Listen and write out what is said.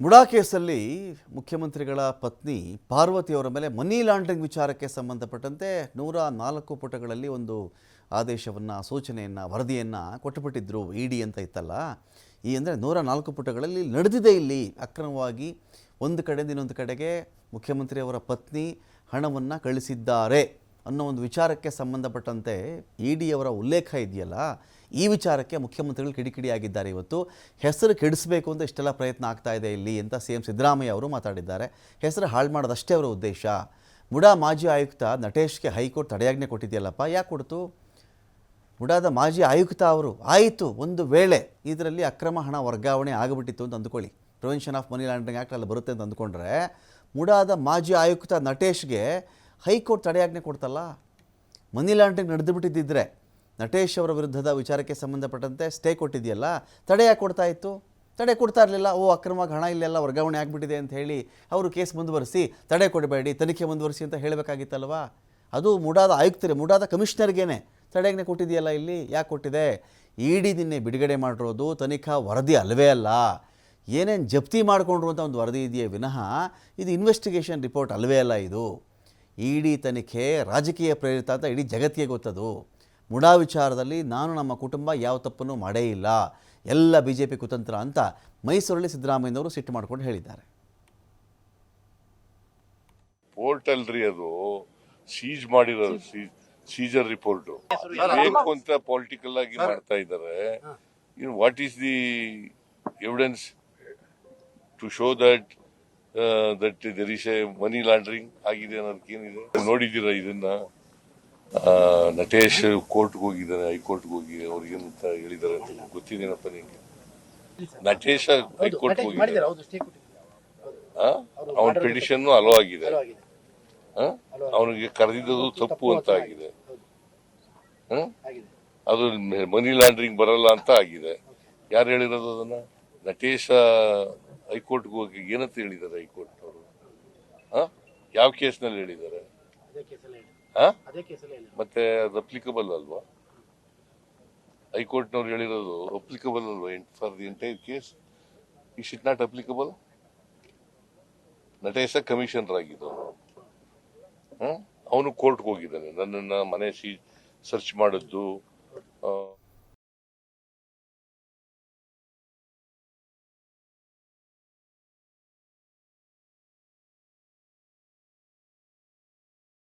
ಮುಡಾ ಕೇಸಲ್ಲಿ ಮುಖ್ಯಮಂತ್ರಿಗಳ ಪತ್ನಿ ಪಾರ್ವತಿಯವರ ಮೇಲೆ ಮನಿ ಲಾಂಡ್ರಿಂಗ್ ವಿಚಾರಕ್ಕೆ ಸಂಬಂಧಪಟ್ಟಂತೆ ನೂರ ನಾಲ್ಕು ಪುಟಗಳಲ್ಲಿ ಒಂದು ಆದೇಶವನ್ನು, ಸೂಚನೆಯನ್ನು, ವರದಿಯನ್ನು ಕೊಟ್ಟುಬಿಟ್ಟಿದ್ರು ಇ ಡಿ ಅಂತ ಇತ್ತಲ್ಲ. ಈ ಅಂದರೆ ನೂರ ನಾಲ್ಕು ಪುಟಗಳಲ್ಲಿ ನಡೆದಿದೆ ಇಲ್ಲಿ. ಅಕ್ರಮವಾಗಿ ಒಂದು ಕಡೆಯಿಂದ ಇನ್ನೊಂದು ಕಡೆಗೆ ಮುಖ್ಯಮಂತ್ರಿಯವರ ಪತ್ನಿ ಹಣವನ್ನು ಕಳಿಸಿದ್ದಾರೆ ಅನ್ನೋ ಒಂದು ವಿಚಾರಕ್ಕೆ ಸಂಬಂಧಪಟ್ಟಂತೆ ಇ ಡಿಯವರ ಉಲ್ಲೇಖ ಇದೆಯಲ್ಲ. ಈ ವಿಚಾರಕ್ಕೆ ಮುಖ್ಯಮಂತ್ರಿಗಳು ಕಿಡಿಕಿಡಿಯಾಗಿದ್ದಾರೆ ಇವತ್ತು. ಹೆಸರು ಕೆಡಿಸಬೇಕು ಅಂತ ಇಷ್ಟೆಲ್ಲ ಪ್ರಯತ್ನ ಆಗ್ತಾ ಇದೆ ಇಲ್ಲಿ ಅಂತ ಸಿ ಎಂ ಸಿದ್ದರಾಮಯ್ಯ ಅವರು ಮಾತಾಡಿದ್ದಾರೆ. ಹೆಸರು ಹಾಳು ಮಾಡೋದಷ್ಟೇ ಅವರ ಉದ್ದೇಶ. ಮುಡಾ ಮಾಜಿ ಆಯುಕ್ತ ನಟೇಶ್ಗೆ ಹೈಕೋರ್ಟ್ ತಡೆಯಾಜ್ಞೆ ಕೊಟ್ಟಿದೆಯಲ್ಲಪ್ಪ, ಯಾಕೆ ಕೊಡ್ತು? ಮುಡಾದ ಮಾಜಿ ಆಯುಕ್ತ ಅವರು, ಆಯಿತು, ಒಂದು ವೇಳೆ ಇದರಲ್ಲಿ ಅಕ್ರಮ ಹಣ ವರ್ಗಾವಣೆ ಆಗಿಬಿಟ್ಟಿತ್ತು ಅಂತ ಅಂದ್ಕೊಳ್ಳಿ. Prevention of money laundering act ಅಲ್ಲಿ ಬರುತ್ತೆ ಅಂತ ಅಂದ್ಕೊಂಡ್ರೆ, ಮುಡಾದ ಮಾಜಿ ಆಯುಕ್ತ ನಟೇಶ್ಗೆ ಹೈಕೋರ್ಟ್ ತಡೆಯಾಜ್ಞೆ ಕೊಡ್ತಲ್ಲ? ಮನಿ ಲಾಂಡ್ರಿಂಗ್ ನಡೆದು ಬಿಟ್ಟಿದ್ದಿದ್ರೆ ನಟೇಶ್ ಅವರ ವಿರುದ್ಧದ ವಿಚಾರಕ್ಕೆ ಸಂಬಂಧಪಟ್ಟಂತೆ ಸ್ಟೇ ಕೊಟ್ಟಿದೆಯಲ್ಲ, ತಡೆ ಯಾಕೆ ಕೊಡ್ತಾ ಇತ್ತು? ತಡೆ ಕೊಡ್ತಾ ಇರಲಿಲ್ಲ. ಓ, ಅಕ್ರಮವಾಗಿ ಹಣ ಇಲ್ಲೆಲ್ಲ ವರ್ಗಾವಣೆ ಆಗಿಬಿಟ್ಟಿದೆ ಅಂತ ಹೇಳಿ ಅವರು ಕೇಸ್ ಮುಂದುವರಿಸಿ ತಡೆ ಕೊಡಬೇಡಿ, ತನಿಖೆ ಮುಂದುವರಿಸಿ ಅಂತ ಹೇಳಬೇಕಾಗಿತ್ತಲ್ವಾ? ಅದು ಮುಡಾದ ಆಯುಕ್ತರೇ, ಮುಡಾದ ಕಮಿಷನರ್ಗೇನೆ ತಡೆಗೆ ಕೊಟ್ಟಿದೆಯಲ್ಲ ಇಲ್ಲಿ? ಯಾಕೆ ಕೊಟ್ಟಿದೆ? ಇಡಿ ನಿನ್ನೆ ಬಿಡುಗಡೆ ಮಾಡಿರೋದು ತನಿಖಾ ವರದಿ ಅಲ್ಲವೇ ಅಲ್ಲ. ಏನೇನು ಜಪ್ತಿ ಮಾಡಿಕೊಂಡ್ರು ಅಂತ ಒಂದು ವರದಿ ಇದೆಯೇ ವಿನಃ ಇದು ಇನ್ವೆಸ್ಟಿಗೇಷನ್ ರಿಪೋರ್ಟ್ ಅಲ್ಲವೇ ಅಲ್ಲ ಇದು. ಇಡಿ ತನಿಖೆ ರಾಜಕೀಯ ಪ್ರೇರಿತ ಅಂತ ಇಡೀ ಜಗತ್ತಿಗೆ ಗೊತ್ತದು. ಮುಡಾ ವಿಚಾರದಲ್ಲಿ ನಾನು ನಮ್ಮ ಕುಟುಂಬ ಯಾವ ತಪ್ಪನ್ನು ಮಾಡೇ ಇಲ್ಲ. ಎಲ್ಲ ಬಿ ಜೆ ಪಿ ಕುತಂತ್ರ ಅಂತ ಮೈಸೂರಲ್ಲಿ ಸಿದ್ದರಾಮಯ್ಯನವರು ಸಿಟ್ಟು ಮಾಡ್ಕೊಂಡು ಹೇಳಿದ್ದಾರೆ. ಪೋರ್ಟಲ್ ರೀ ಅದು. ಸೀಜ್ ಮಾಡಿರೋದು ಸೀಜರ್ ರಿಪೋರ್ಟ್ ಬೇಕು ಅಂತ ಪೊಲಿಟಿಕಲ್ ಆಗಿ ಮಾಡ್ತಾ ಇದ್ದಾರೆ. In what is the evidence to show that that there is a money laundering ಆಗಿದೆ ಅನ್ನೋದಕ್ಕೆ ಏನಿದೆ? ನೋಡಿದ್ದೀರಾ ಇದನ್ನ? ನಟೇಶ್ ಕೋರ್ಟ್ಗೆ ಹೋಗಿದ್ದಾರೆ ಹೈಕೋರ್ಟ್ಗೆ ಹೋಗಿ ಅವ್ರಿಗೇನಂತ ಹೇಳಿದ್ದಾರೆ ಅಂತ ಗೊತ್ತಿದೇನಪ್ಪ ನಿಂಗೆ ನಟೇಶ ಹೈಕೋರ್ಟ್ ಹೋಗಿದ್ದಾರೆ ಅವನ ಪಿಟಿಷನ್ ಅಲೋ ಆಗಿದೆ. ಅವನಿಗೆ ಕರೆದಿದ್ದು ತಪ್ಪು ಅಂತ? ಆಗಿದೆ. ಅದು ಮನಿ ಲಾಂಡ್ರಿಂಗ್ ಬರಲ್ಲ ಅಂತ ಆಗಿದೆ. ಯಾರು ಹೇಳಿರೋದು ಅದನ್ನ? ನಟೇಶ ಹೈಕೋರ್ಟ್ಗೆ ಹೋಗಿ ಏನಂತ ಹೇಳಿದ್ದಾರೆ ಹೈಕೋರ್ಟ್ ಅವರು? ಯಾವ ಕೇಸ್ನಲ್ಲಿ ಹೇಳಿದ್ದಾರೆ. ಮತ್ತೆ ಅದು ಅಪ್ಲಿಕಬಲ್ ಅಲ್ವಾ? ಹೈಕೋರ್ಟ್ನವ್ರು ಹೇಳಿರೋದು ಅಪ್ಲಿಕಬಲ್ ಅಲ್ವಾ? For the entire case is it not applicable Natesha commissioner ಆಗಿದ್ದು ಅವನು ಕೋರ್ಟ್ಗೆ ಹೋಗಿದ್ದಾನೆ. ನನ್ನನ್ನು ಮನೆ ಸಿ ಸರ್ಚ್ ಮಾಡಿದ್ದು.